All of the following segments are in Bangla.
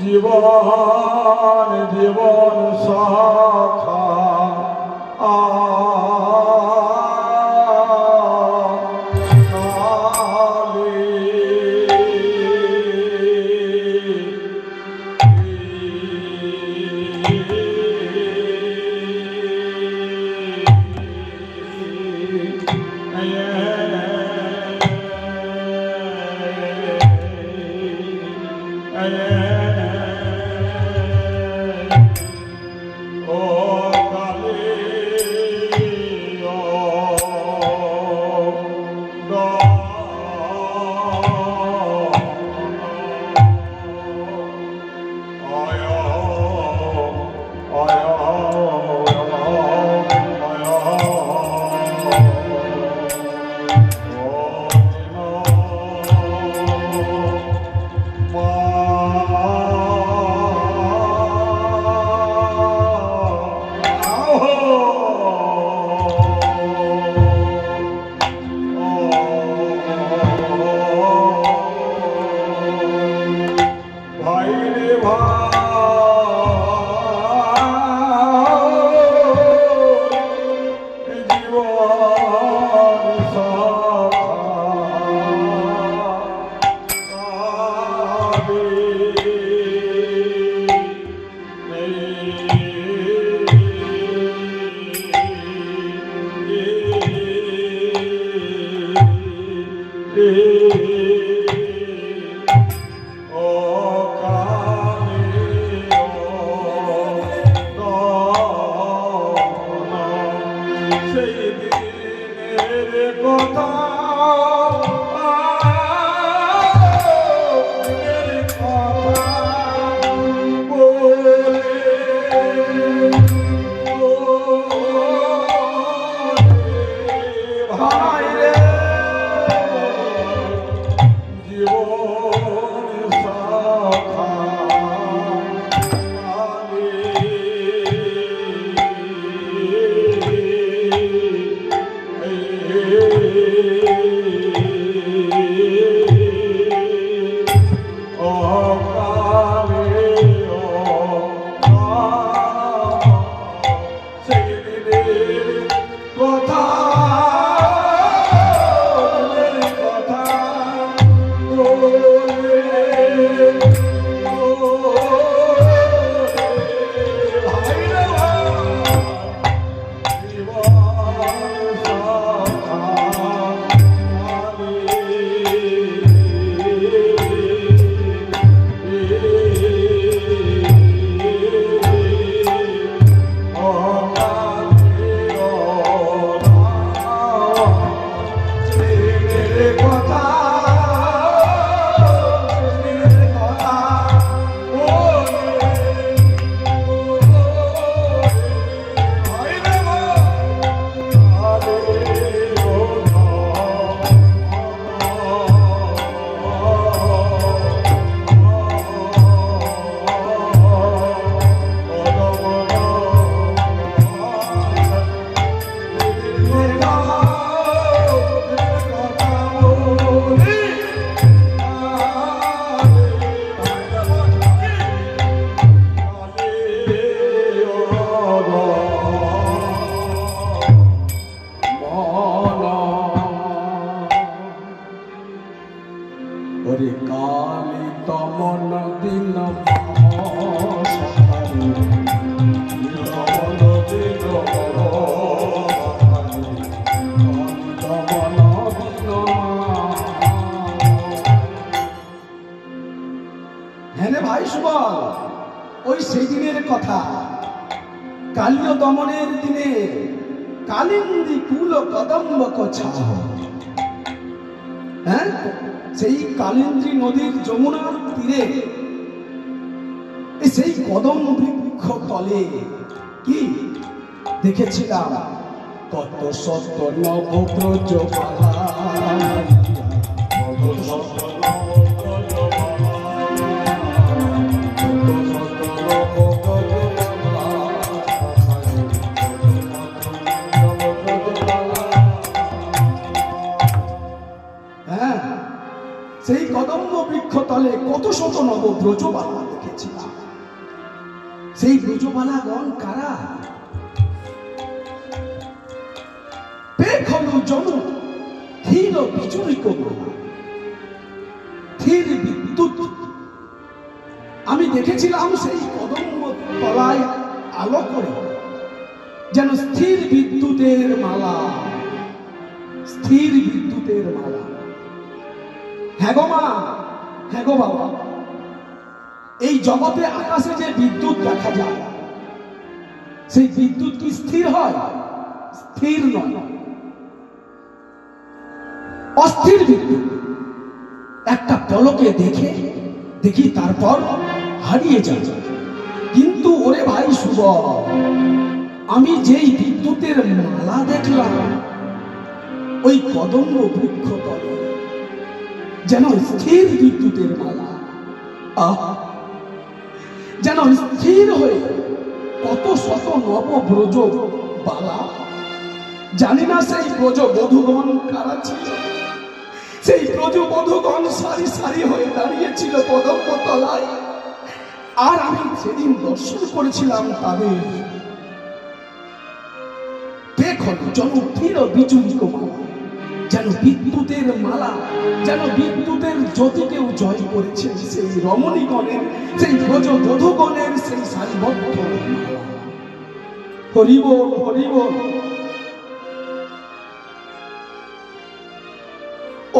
জীবন জীবন সাখা আ Oh, Shiva বৃক্ষ তলে কি? দেখেছিলাম? কত সত্য নব প্রজপালা হ্যাঁ, সেই কদম্ব বৃক্ষতলে কত শত নব ব্রজবালা সেই ব্রজবালাগণ কারা? পেখলু জন, ধীর বিচুরিক ধীর বিদ্যুৎ। আমি দেখেছিলাম সেই কদম্ব তলায় আলো করে, যেন স্থির বিদ্যুতের মালা। স্থির বিদ্যুতের মালা। হ্যাঁ গো মা হ্যাঁ গো বাবা। এই জগতে আকাশে যে বিদ্যুৎ দেখা যায়, সেই বিদ্যুৎ কি স্থির হয়? স্থির নয়। অস্থির বিদ্যুৎ। একটা পলকে দেখে, দেখি তারপর হারিয়ে যায়। কিন্তু ওরে ভাই শুভ, আমি যেই বিদ্যুতের মালা দেখলাম, ওই কদম্ব বৃক্ষ যেন স্থির বিদ্যুতের মালা। আহ! যেন স্থির হয়ে কত শত নব ব্রজ বালা। জানি না সেই ব্রজ বধুগণ কারা ছিল। সেই ব্রজ বধুগণ সারি সারি হয়ে দাঁড়িয়েছিল পদম্ব তলায়। আর আমি সেদিন দর্শন করেছিলাম তাদের। দেখুন জনপ্রিয় বিচুলিক মালা যেন বিদ্যুতের মালা, যেন বিদ্যুতের জ্যোতিকেও জয় করেছে, সেই রমণীগণের, সেই ব্রজ বধুগণের সেই সারিবদ্ধ মালা। হরিবল হরিবল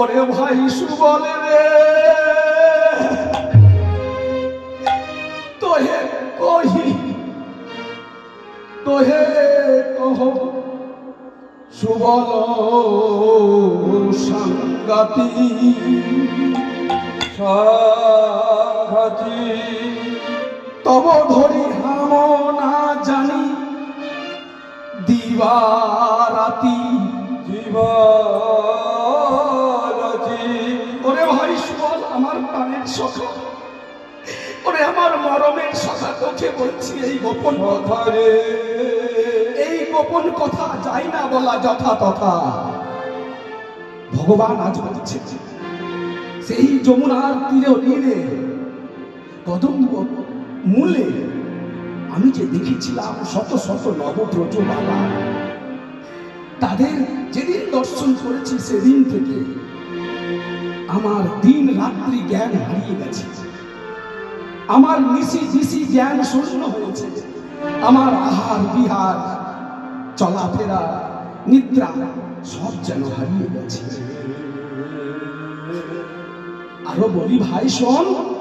ওরে ভাই সুবলে রে। তোহে কহি, তোহে কহ সুবল সাংগাতি সাঘাতি। তব ধরি হাম না জানি, দিবারাতি জীবারাতি ওরে ভাই সুবল আমার প্রাণের সখা। ওরে আমার মরমের সখা, তোকে বলছি এই গোপন কথা এই গোপন কথা যাই না বলা যথা তথা। ভগবান আজ বলছে, সেই যমুনার তীরে নীলে, কদম্ব মূলে আমি যে দেখেছিলাম শত শত নবব্রজ বাবা। তাদের যেদিন দর্শন করেছি সেদিন থেকে আমার দিন রাত্রি জ্ঞান হারিয়ে গেছে। আমার নিশি দিশি জ্ঞান শূন্য হয়েছে। আমার আহার বিহার চলাফেরা, নিদ্রা, সব যেন হারিয়ে গেছে। আরও বলি, ভাই, শোন।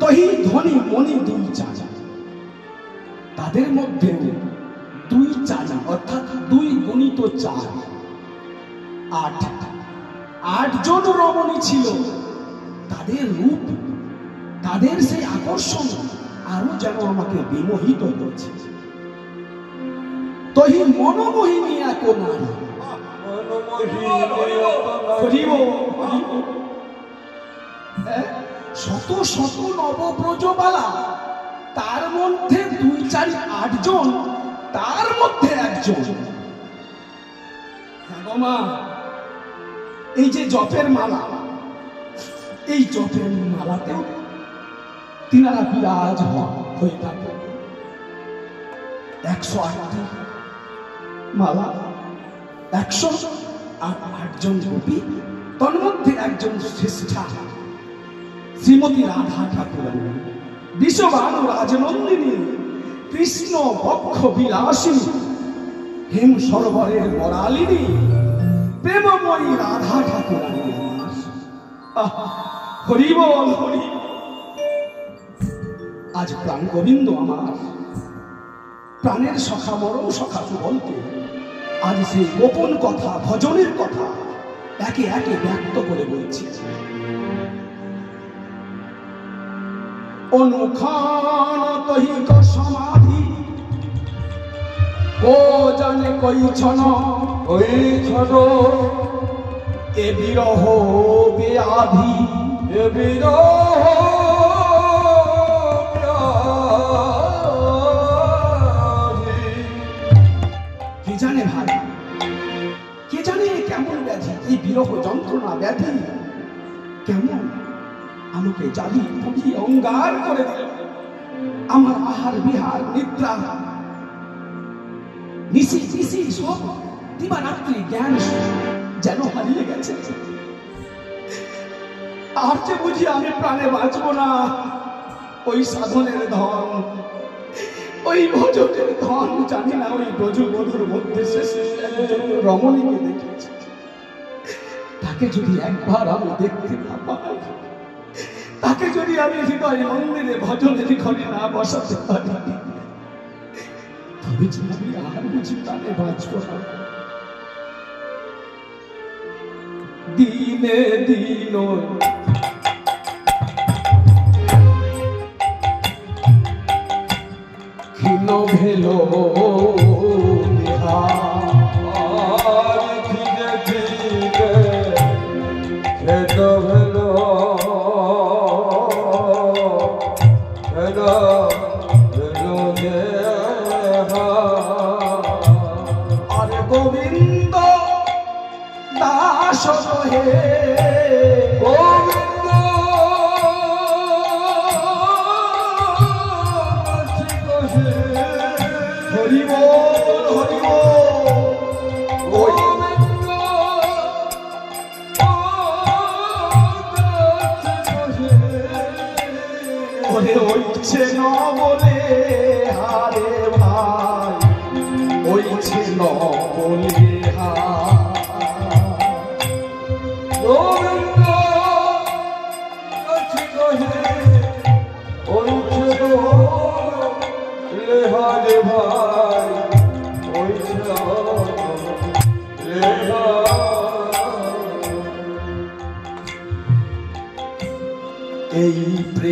তহি ধনী মনি দুই চাচা। তাদের মধ্যে দুই চাচা, অর্থাৎ দুই গণিত চার। আট। আটজন রমণী ছিল। তাদের রূপ, তাদের সেই আকর্ষণ আরও যেন আমাকে বিমোহিত করছে। তহি মনোমোহিনী এক নারী। হ্যাঁ? শত শত নবব্রজবালা তার মধ্যে দুই চারি আটজন, তার মধ্যে একজন হ্যাঁ এই যে জপের মালা, এই জপের মালাতেও তিনারা বিরাজ হয়ে থাকে একশো আটটি মালা একশো আর আটজন গোপী তন্মধ্যে একজন শ্রেষ্ঠা। শ্রীমতী রাধা ঠাকুরানী বিশ্ববানু রাজনন্দিনী কৃষ্ণ বক্ষ বিলাসিনী হেম সরোবরের বরালিনী প্রেমময়ী রাধা আমার আহ, হরি আজ প্রাণ গোবিন্দ আমার। প্রাণের সখা মরম সখা সুবলকে আজ সেই গোপন কথা, ভজনের কথা একে একে ব্যক্ত করে বলছি। অনুখান সমাধি ও জানে কই ছন ওই ছোট এ বিরহ বেআধি এ বিরহ বিরহ যন্ত্রণা, ব্যাধি। কেমন? আমাকে জ্বালি পুড়িয়ে অঙ্গার করে দিল। আমার আহার বিহার, নিদ্রা। নিশি নিশি সব দিবারাত্রি জ্ঞান যেন হারিয়ে গেছে। আর যে বুঝি আমি প্রাণে বাঁচব না, ওই সাধনের ধন, ওই ভোজনের ধন জানি না, ওই ব্রজ বধুর মধ্যে শেষে। রমণীকে দেখেছি তাকে যদি একবার আমি দেখতে না পাই, তাকে যদি আমি হৃদয় মন্দিরে ভজনের ঘরে না বসাতে পারি, তবে যে আমি আর বুঝি প্রাণে বাঁচব না দিনে দিন ক্ষীণ ভেল দেহা।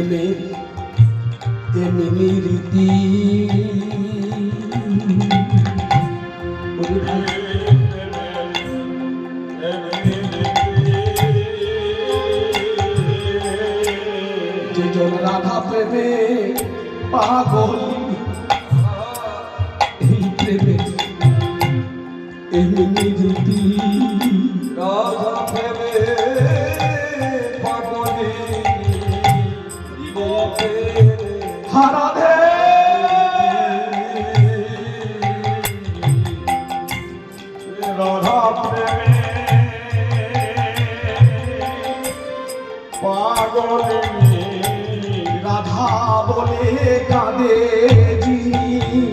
প্রেমের বলে কাঁদে যিনি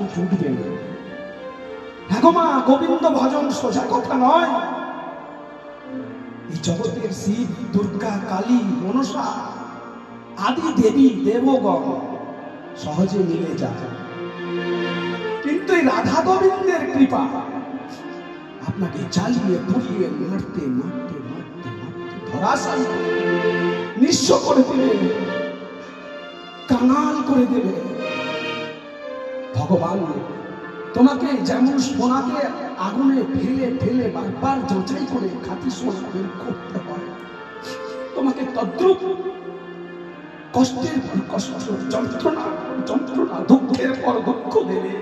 কিছু জুটবে না হ্যাঁ মা, গোবিন্দ ভজন সোজা কথা নয়। এই জগতের শিব, দুর্গা, কালী, মনসা, আদি দেবী, দেবগণ সহজে মিলে যায়। কিন্তু এই রাধা গোবিন্দের কৃপা আপনাকে চালিয়ে পুড়িয়ে, মারতে মারতে মারতে মারতে, ধরাশায়ী নিঃস্ব করে দেবে। কাঙাল করে দেবে। ভগবান তোমাকে যেমন সোনাকে আগুনে ফেলে ফেলে বারবার যাচাই করে খাঁটি সোনা বের করতে হয়, তোমাকে তদ্রুপ কষ্টের পর কষ্ট, যন্ত্রণা যন্ত্রণা, দুঃখের পর দুঃখ দেবে।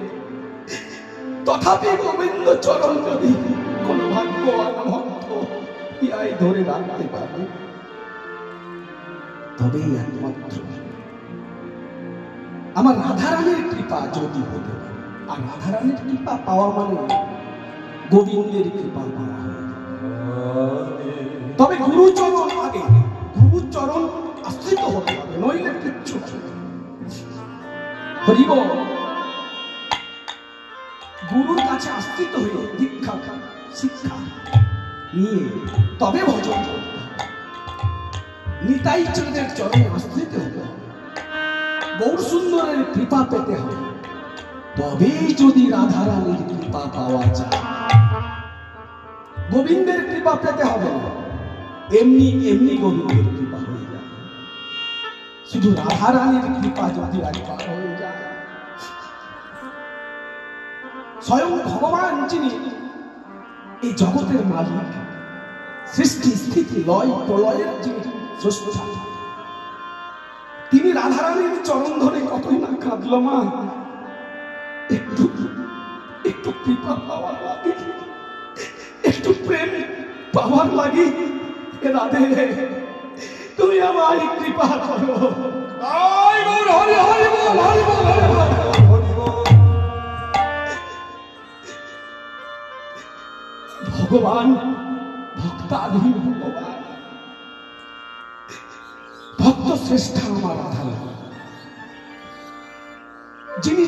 তথাপি গোবিন্দ চরণ যদি কোন ভাগ্যবান ভক্ত ইহাই ধরে রাখতে পারে, তবেই একমাত্র আমার রাধারানীর কৃপা যদি হতে পারে, আর রাধারানীর কৃপা পাওয়া মানে গোবিন্দের কৃপা পাওয়া। তবে গুরুচরণ আগে, গুরুচরণ আশ্রিত হতে হবে, নইলে কিচ্ছু হরিব, গুরুর কাছে আশ্রিত হয়ে দীক্ষা, শিক্ষা নিয়ে তবে ভজন নিতাই চন্দ্রের চরণে আশ্রিত হতে হবে। গৌর কৃপা পেতে হবে। তবেই যদি রাধারানীর কৃপা পাওয়া যায়। গোবিন্দের কৃপা পেতে হবে না। এমনি এমনি গোবিন্দের কৃপা হয়ে যায়। শুধু রাধারানীর কৃপা যদি একবার হয়ে যায়। স্বয়ং ভগবান যিনি এই জগতের মালিক, সৃষ্টি, স্থিতি, লয়, প্রলয়ের যিনি স্রষ্টা তিনি রাধারানীর চরণ ধরে কতই না কাঁদল মা। একটু একটু কৃপা পাওয়ার লাগে। একটু প্রেম পাওয়ার লাগে। রাধে তুমি আমায় কৃপা করো। আয় গৌর হরি হরি বল হরি বল হরি বল হরি বল। ভগবান ভক্তাধীন ভগবান। শ্রেষ্ঠ আমার আধার। যিনি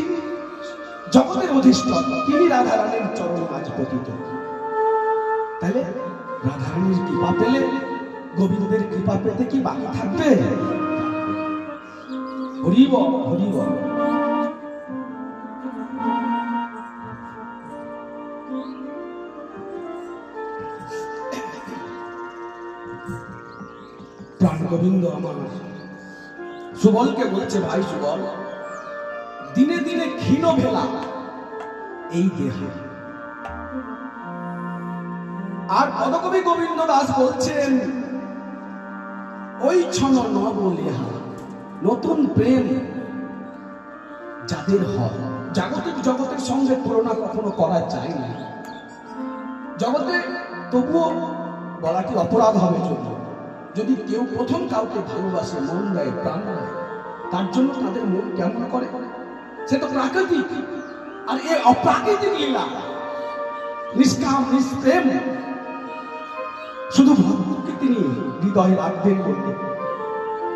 জগতের অধিষ্ঠান তিনি রাধারানীর চরণ আজ পতিত। তাহলে রাধারানীর কৃপা পেলে গোবিন্দের কৃপা পেতে কি বাকি থাকবে? হরিব হরিব। প্রাণ গোবিন্দ আমার। সুবলকে বলছে, ভাই সুবল, দিনে দিনে ক্ষীণ ভেলা এই দেহ। আর পদকবি গোবিন্দ দাস বলছেন, ওই ছন নব লেহা নতুন প্রেম যাদের হয়। জাগতিক জগতের সঙ্গে তুলনা কখনো করা যায় না। জগতে তবুও বলা কি অপরাধ হবে যদি যদি কেউ প্রথম কাউকে ভালোবাসে, মন দেয়, প্রাণ দেয়, তার জন্য তাদের মন কেমন করে? সে তো প্রাকৃতিক। আর এ অপ্রাকৃতিক লীলা, নিষ্কাম, নিষ্প্রেম, শুধু ভক্তকে তিনি হৃদয়ে রাখবেন বলতে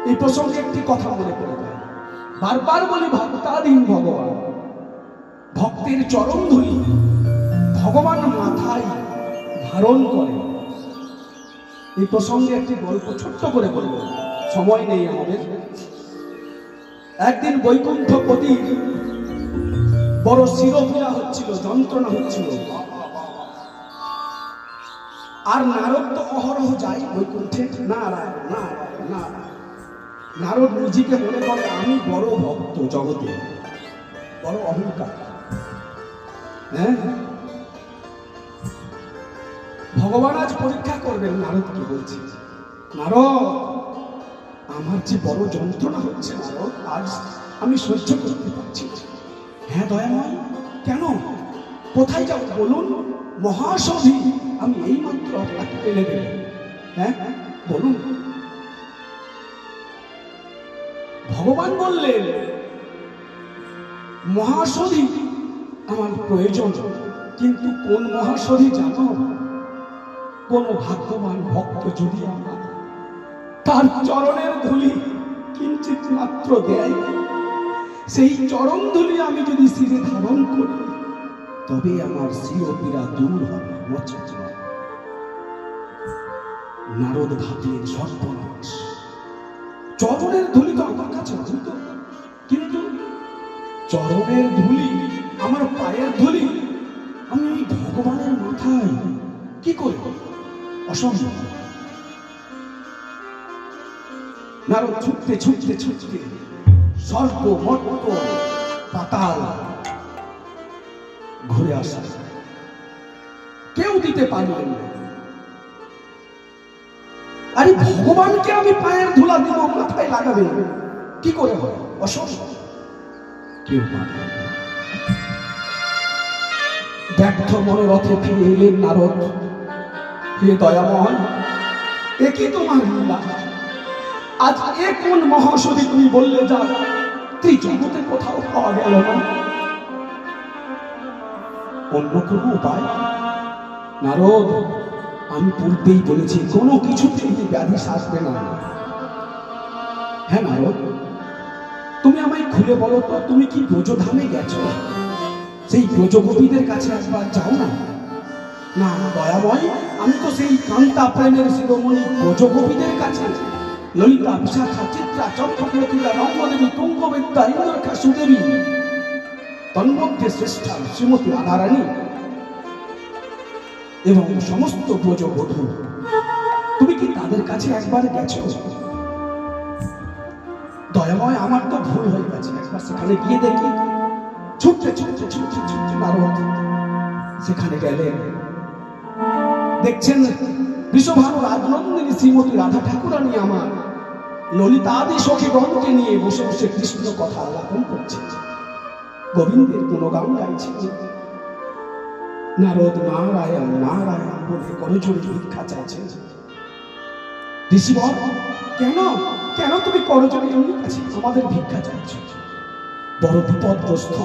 এই প্রসঙ্গে একটি কথা মনে পড়ে যায়। বারবার বলি, ভক্তাধীন ভগবান, ভক্তের চরণ ধরি, ভগবান মাথায় ধারণ করে। এই প্রসঙ্গে একটি গল্প ছোট্ট করে বলব। সময় নেই আমাদের। একদিন বৈকুণ্ঠপতি বড় শিরোপীড়া হচ্ছিল, যন্ত্রণা হচ্ছিল। আর নারদ তো অহরহ যায় বৈকুণ্ঠে, নারায়ণ নারায়ণ নারায়ণ, নারদ নিজেকে মনে করে, আমি বড় ভক্ত জগতে, বড় অহংকার। হ্যাঁ? ভগবান আজ পরীক্ষা করবেন, নারদ কি বলছে? নারদ, আমার যে বড় যন্ত্রণা হচ্ছে নারদ, আজ আমি সহ্য করতে পারছি। হ্যাঁ দয়াময়, কেন? কোথায় যাব বলুন? মহাসধি, আমি এই মাত্র আপনাকে পেলে দেব। হ্যাঁ বলুন। ভগবান বললেন, মহাসধি আমার প্রয়োজন, কিন্তু কোন মহাসধি জানো? কোন ভাগ্যবান ভক্ত যদি আমার, তার চরণের ধুলি কিঞ্চিত মাত্র দেয় সেই চরণ ধুলি আমি যদি শিরে ধারণ করি, তবে আমার শিরপীড়া দূর হবে নচেত নারদ ভাবলেন, সর্বনাশ। চরণের ধুলি তো আমার কাছে কিন্তু চরণের ধুলি, আমার পায়ের ধুলি, আমি ভগবানের মাথায় কি করব? অসম্ভব। নারদ ছুটতে ছুটতে ছুটতে সর্ব মট্ট পাতাল ঘুরে আসা কেউ দিতে পারলেন না। আরে ভগবানকে আমি পায়ের ধুলা দিব, মাথায় লাগাবে কি করে হবে অসম্ভব। কেউ। ব্যর্থ মনোরথে ফিরে এলেন নারদ। হে দয়াময় এ কি তোমার লীলা আজ এ কোন মহাসধি তুমি বললে যা কোথাও পাওয়া গেল না। অন্য কোনো উপায়? নারদ, আমি পূর্বেই বলেছি, কোনো কিছুতেই ব্যাধি সারবে না। হ্যাঁ নারদ, তুমি আমায় খুলে বলো তো, তুমি কি ব্রজধামে গেছো? সেই ব্রজগোপীদের কাছে একবার যাও না। না, দয়াময়, আমি তো সেই কান্তা প্রেমের শিরোমণি ব্রজগোপীদের কাছে। ললিতা বিশাখা, চিত্রা চম্পকলতিকা রঙ্গদেবী তুঙ্গবিদ্যা ইন্দ্রখা সুদেবী, তন্মধ্যে শ্রেষ্ঠা শ্রীমতী রাধারানী এবং সমস্ত ব্রজবধূ। তুমি কি তাদের কাছে একবার গেছো? দয়াময়, আমার তো ভুল হয়ে গেছে। একবার সেখানে গিয়ে দেখি। ছুটতে ছুটতে ছুটতে ছুটতে নারদ সেখানে গেলেন দেখছেন? বিশ্বভানু রাজনন্দিনী শ্রীমতী রাধা ঠাকুরানী আমার। ললিতা আদি সখীগণকে নিয়ে বসে বসে কৃষ্ণ কথা আলাপন করছে। গোবিন্দের গুণগান গাইছেন নারদ নারায়ণ নারায়ণ বলে করজোড়ে ভিক্ষা চাইছেন ঋষিবর, কেন? কেন তুমি এমনি কাছে আমাদের ভিক্ষা চাইছো। বড় বিপদগ্রস্ত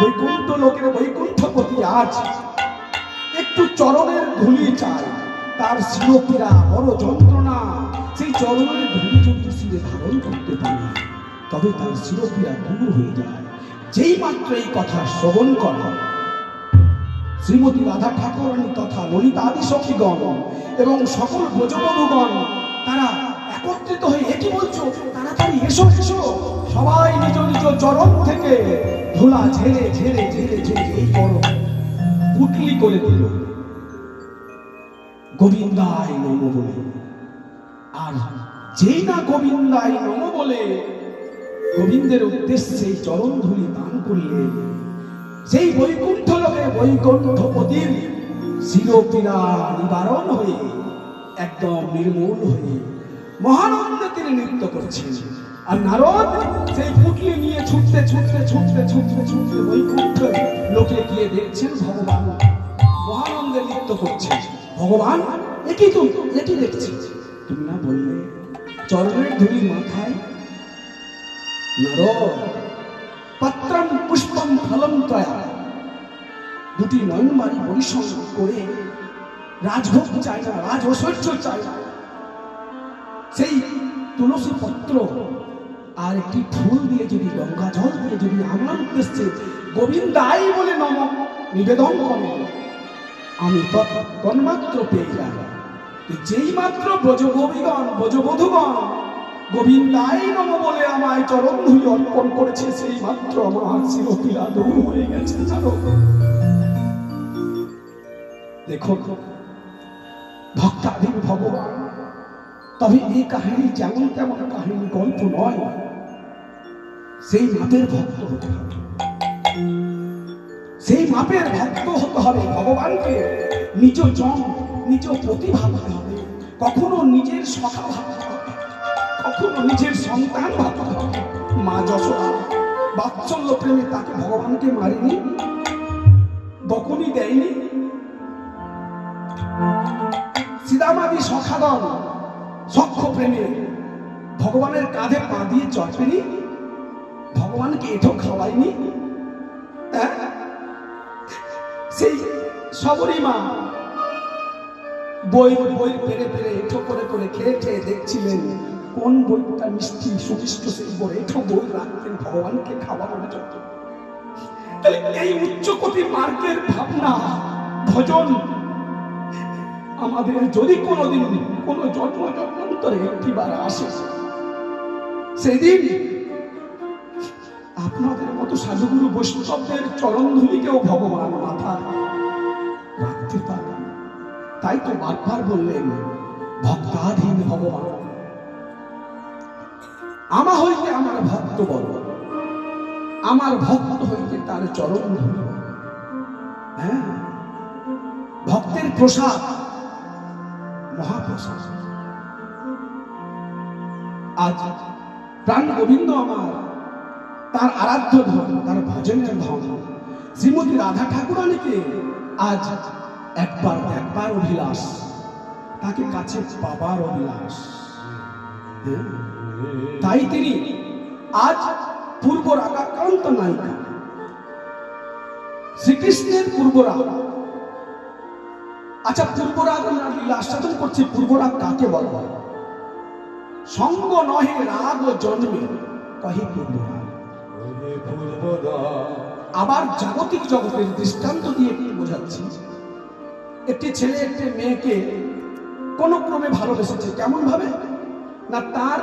বৈকুণ্ঠ লোকের বৈকুণ্ঠপতি আজ। একটু চরণের ধুলি চাই। তার শিরপীরা বড় যন্ত্রণা সেই চরণের ধুলি যদি শিরে ধারণ করতে পারে, তবে তার শিরপীরা দূর হয়ে যায়। যেই মাত্র এই কথা শ্রবণ করা। শ্রীমতী রাধা ঠাকুরানী তথা ললিতা আদি সখীগণ এবং সকল ব্রজবধূগণ, তারা একত্রিত হয়ে এটি বলছো? তাড়াতাড়ি এসো এসো। সবাই নিজ নিজ চরণ থেকে ধুলা ঝেড়ে ঝেড়ে ঝেড়ে ঝেড়ে এই বড় পুটলি করে দিল। গোবিন্দায় নম বলে। আর যেই না গোবিন্দায় নম বলে, গোবিন্দের উদ্দেশ্যে চরণ ধুলি দান করলে, সেই বৈকুণ্ঠ লোকে বৈকুণ্ঠপতির শিরপীড়া নিবারণ হয়ে, একদম নির্মূল হয়ে মহানন্দে তিনি নৃত্য করছেন আর নারদ সেই পুটলি নিয়ে ছুটতে ছুটতে ছুটতে ছুটতে ছুটতে বৈকুণ্ঠ লোকে গিয়ে দেখছেন ভগবান। মহানন্দে নৃত্য করছেন ভগবান একই তো একই দেখছি তুমি না বললে চরণের ধুলি মাথায়? নারদ, পাত্রম পুষ্পম ফলম ত্রয়া। দুটি নয়নবাড়ি পরিশ্রম করে রাজভোগ চাই না রাজ ঐশ্বর্য চাই না। সেই তুলসী পত্র আর একটি ফুল দিয়ে যদি গঙ্গা জল দিয়ে যদি আমার উদ্দেশ্যে গোবিন্দাই বলে নম, নিবেদন করে। আমি তন্মাত্র পেয়ে যাই। যেই মাত্র ব্রজগোবিগণ ব্রজবধূগণ গোবিন্দাই নম বলে আমায় চরণ ধুই অর্পণ করেছে, সেই মাত্র আমার শিরপীড়া দূর হয়ে গেছে, জানো? দেখো ভক্তাধীন ভগবান তবে এই কাহিনী যেমন তেমন কাহিনী গল্প নয়, সেই মাপের ভক্ত হতে হবে। সেই মাপের ভক্ত হতে হবে ভগবানকে। নিজ জন নিজ প্রতিভা ভাবতে হবে। কখনো নিজের সখা ভাবতে হবে, কখনো নিজের সন্তান ভাবতে হবে। মা যশোদা, বাৎসল্য প্রেমে তাকে ভগবানকে মারিনি, বকুনি দেয়নি। সিদামাদি সখাগণ সক্ষ প্রেমে ভগবানের কাঁধে পা দিয়ে চটবেনি ভগবানকে এঠো খাওয়ায়নি হ্যাঁ? সেই সবরী মা বই বই পেরে পেরে এঠো করে করে খেয়ে খেয়ে দেখছিলেন, কোন বইটা মিষ্টি সুমিষ্ট সেই বই। এঠো বই রাখতেন ভগবানকে খাওয়ানোর জন্য। তাহলে এই উচ্চকোটি মার্গের ভাবনা, ভজন আমাদের যদি কোনোদিন কোন জন্ম জন্মান্তরে একটিবার আসে, সেদিন আপনাদের মতো সাধুগুরু বৈষ্ণবদের চরণ ধুলিকেও ভগবান মাথা রাখতে পারে তাই তো বারবার বললেন, ভক্তাধীন ভগবান আমা হইতে আমার ভক্ত বল, আমার ভক্ত হইতে তার চরণ ধুলি। হ্যাঁ ভক্তের প্রসাদ মহাপ্রসাদ আজ প্রাণ গোবিন্দ আমার, তার আরাধ্য ধন, তার ভজনের ধন, শ্রীমতী রাধা ঠাকুরানীকে আজ একবার একবার অভিলাষ, তাকে কাছে পাবার অভিলাষ? তাই তিনি আজ পূর্ব রাগাক্রান্ত নায়িকা, শ্রীকৃষ্ণের পূর্ব রাগা আচ্ছা পূর্বরাগ আস্বাদন করছে পূর্বরাগ কাকে বলা? হয় সঙ্গ নহে রাগ জন্মে কহে পূর্বরাগ। আবার জাগতিক জগতের দৃষ্টান্ত দিয়ে বোঝাচ্ছি? একটি ছেলে একটি মেয়েকে কোন ক্রমে ভালোবেসেছে কেমন ভাবে না তার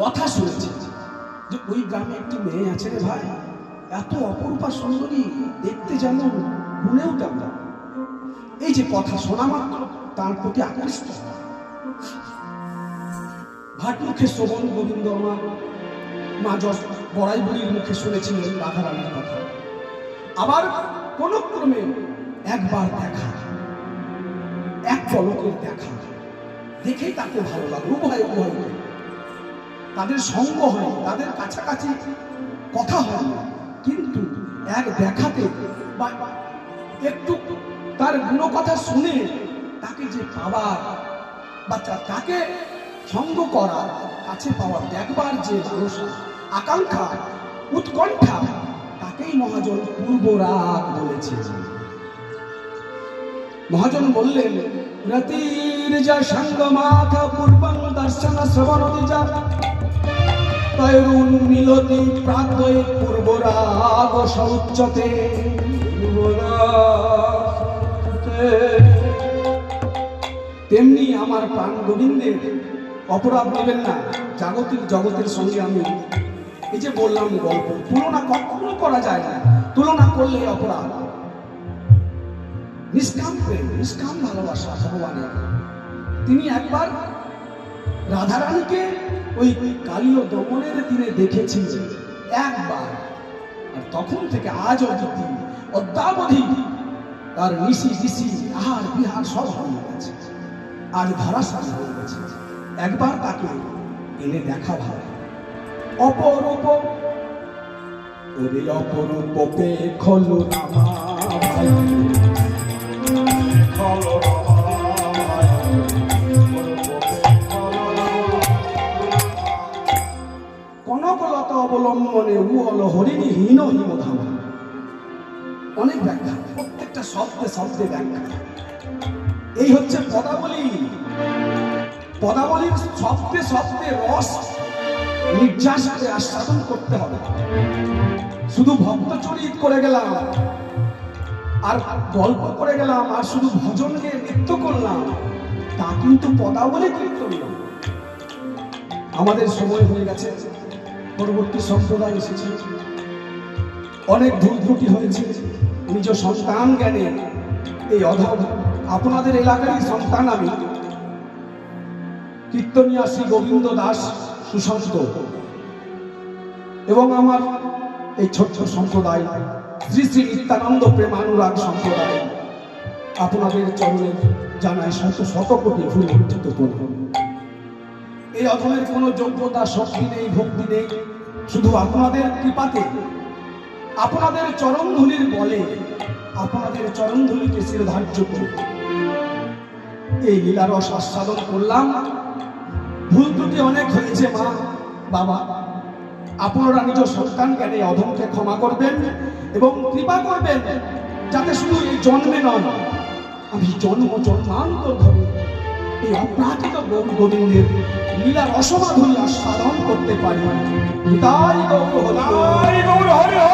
কথা শুনেছে যে ওই গ্রামে একটি মেয়ে আছে রে ভাই এত অপরূপা সুন্দরী দেখতে যেমন গুণেও তেমন। এই যে কথা শোনা মাত্র, তার প্রতি আকৃষ্ট। ভাট মুখে শ্রবণ গোবিন্দ আমার মা যশ বড়াই বুড়ির মুখে শুনেছিলেন রাধারানীর কথা আবার কোন ক্রমে একবার দেখা, এক পলকের দেখা দেখেই তাকে ভালো লাগল উভয় উভয় তাদের সঙ্গ হয়, তাদের কাছাকাছি কথা হয়। কিন্তু এক দেখাতে বা একটু তার গুণকথা শুনে তাকে যে পাওয়ার বা তাকে সঙ্গ করা, কাছে পাওয়া দেখবার যে লালসা আকাঙ্ক্ষা, উৎকণ্ঠা, তাকেই মহাজন পূর্বরাগ বলেছে মহাজন বললেন, রতির যা সঙ্গ মাথা পূর্বং দর্শন শ্রবণ যা তৈরুন মিলতি প্রাতয়ে পূর্বরাগ সৌচ্যতে তেমনি আমার প্রাণ গোবিন্দের অপরাধ নেবেন না, জাগতিক জগতের সঙ্গে আমি। এই যে বললাম গল্প, তুলনা কখনো করা যায় না, তুলনা করলে অপরাধ। নিষ্কাম প্রেম, নিষ্কাম ভালোবাসা ভগবানের। তিনি একবার রাধারানীকে ওই কালীয় দমনের দিনে দেখেছিলেন, একবার। আর তখন থেকে আজ অবধি অদ্যাবধি তার নিশি ঋষি আহার বিহার সব হয়ে গেছে। আজ ধরাশায়ী হয়ে গেছে। একবার তাকে এনে দেখা ভালো। অপরূপ, ওরে অপরূপ পে খলো অবলম্বনে উ হল হরিণী হীন ধামা অনেক ব্যাখ্যা। শব্দে শব্দে ব্যাখ্যা। এই হচ্ছে পদাবলী। পদাবলীর শব্দে শব্দে রস নির্যাস আস্বাদন করতে হবে। শুধু ভক্ত চরিত করে গেলাম, আর গল্প করে গেলাম, আর শুধু ভজনকে নৃত্য করলাম, তা কিন্তু পদাবলী কীর্তন আমাদের সময় হয়ে গেছে, পরবর্তী সম্প্রদায় এসেছে। অনেক ভুল ত্রুটি হয়েছে। নিজ সন্তান জ্ঞানে, এই অধম আপনাদের এলাকারই সন্তান আমি। কীর্তনিয়া শ্রী গোবিন্দ দাস সুশান্ত এবং আমার এই ছোট্ট সম্প্রদায়, শ্রী শ্রী নিত্যানন্দ প্রেমানুরাগ সম্প্রদায়, আপনাদের চরণে জানায় শত শত কোটি ভুল অর্জিত করব এই অধমের কোনো যোগ্যতা, শক্তি নেই, ভক্তি নেই, শুধু আপনাদের কৃপাতে আপনাদের চরণধুলির বলে, আপনাদের চরণধুলিকে শিরধার্য করে। এই লীলারস আস্বাদন করলাম। ভুল ত্রুটি অনেক হয়েছে, মা, বাবা। আপনারা নিজ সন্তান জ্ঞানে অধমকে ক্ষমা করবেন এবং কৃপা করবেন যাতে শুধু এই জন্মে নয়, আমি জন্ম, জন্মান্তর ধরে এই অপ্রাকৃত গৌর গোবিন্দের লীলার অসমাধুরী আস্বাদন করতে পারি। হরি হরি।